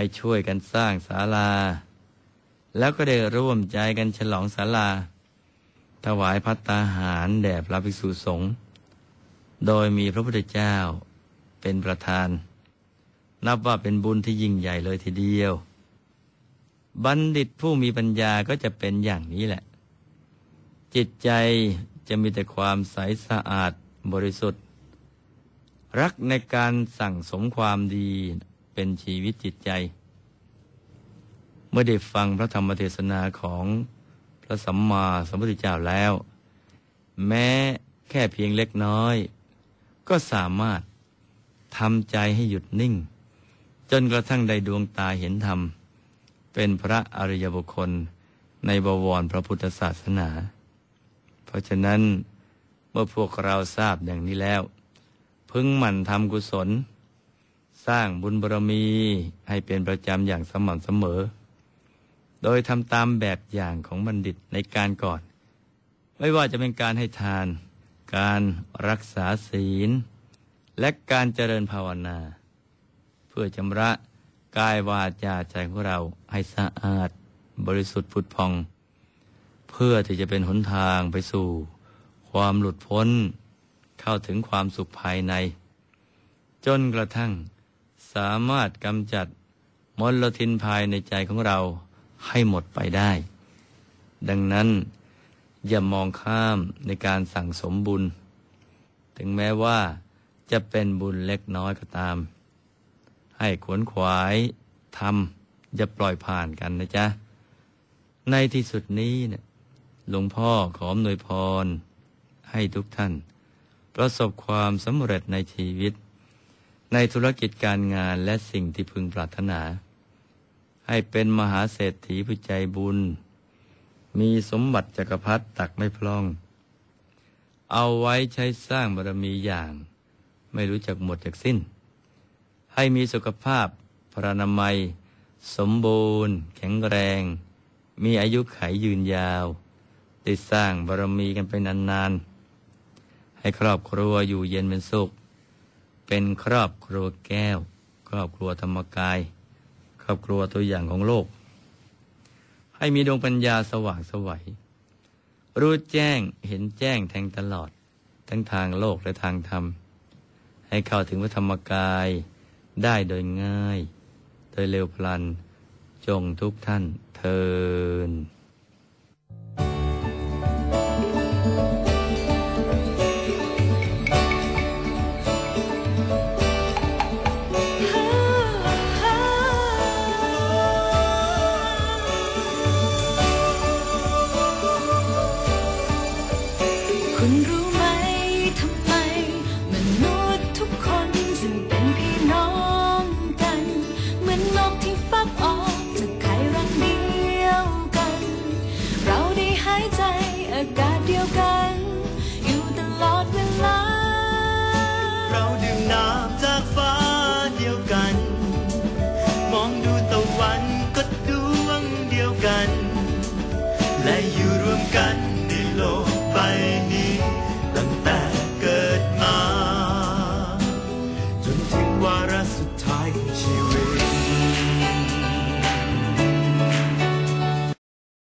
ให้ช่วยกันสร้างศาลา แล้วก็ได้ร่วมใจกันฉลองศาลา ถวายพัตตาหารแด่พระภิกษุสงฆ์โดยมีพระพุทธเจ้าเป็นประธาน นับว่าเป็นบุญที่ยิ่งใหญ่เลยทีเดียว บัณฑิตผู้มีปัญญาก็จะเป็นอย่างนี้แหละ จิตใจจะมีแต่ความใสสะอาดบริสุทธิ์ รักในการสั่งสมความดี เป็นชีวิตจิตใจ เมื่อได้ฟังพระธรรมเทศนาของพระสัมมาสัมพุทธเจ้าแล้ว แม้แค่เพียงเล็กน้อย ก็สามารถทำใจให้หยุดนิ่ง จนกระทั่งได้ดวงตาเห็นธรรม เป็นพระอริยบุคคลในบวรพระพุทธศาสนา เพราะฉะนั้นเมื่อพวกเราทราบอย่างนี้แล้ว พึงหมั่นทำกุศล สร้างบุญบารมีให้เป็นประจำอย่างสม่ำเสมอ โดยทำตามแบบอย่างของบัณฑิตในการก่อน ไม่ว่าจะเป็นการให้ทาน การรักษาศีล และการเจริญภาวนา เพื่อชำระกายวาจาใจของเราให้สะอาด บริสุทธิ์ผุดพอง เพื่อที่จะเป็นหนทางไปสู่ ความหลุดพ้น เข้าถึงความสุขภายใน จนกระทั่ง สามารถกำจัดมลทินภายในใจของเราให้หมดไปได้ ดังนั้นอย่ามองข้ามในการสั่งสมบุญ ถึงแม้ว่าจะเป็นบุญเล็กน้อยก็ตาม ให้ขวนขวายทำอย่าปล่อยผ่านกันนะจ๊ะ ในที่สุดนี้เนี่ยหลวงพ่อขออำนวยพร ให้ทุกท่าน ประสบความสำเร็จในชีวิต ในธุรกิจการงานและสิ่งที่พึงปรารถนา ให้เป็นมหาเศรษฐีผู้ใจบุญ มีสมบัติจักรพรรดิตักไม่พล่อง เอาไว้ใช้สร้างบารมีอย่าง ไม่รู้จักหมดจากสิ้น ให้มีสุขภาพพรานามัย สมบูรณ์ แข็งแรง มีอายุขัยยืนยาวได้สร้างบารมีกันไปนานๆ ให้ครอบครัวอยู่เย็นเป็นสุข เป็นครอบครัวแก้ว ครอบครัวธรรมกาย ครอบครัวตัวอย่างของโลก ให้มีดวงปัญญาสว่างสวัยรู้แจ้งเห็นแจ้งแทงตลอด ทั้งทางโลกและทางธรรม ให้เข้าถึงพระธรรมกายได้โดยง่าย โดยเร็วพลัน จงทุกท่านเทิน คุณรู้ไหมทำไมมนุษย์ทุกคนซึ่งเป็นพี่น้องกัน เหมือนนกที่ฟักออกจากไข่รังเดียวกัน เราได้หายใจอากาศเดียวกัน อยู่ตลอดเวลา เราดื่มน้ำจากฟ้าเดียวกัน มองดูตะวันก็ดวงเดียวกัน และอยู่รวมกัน so tight and chill.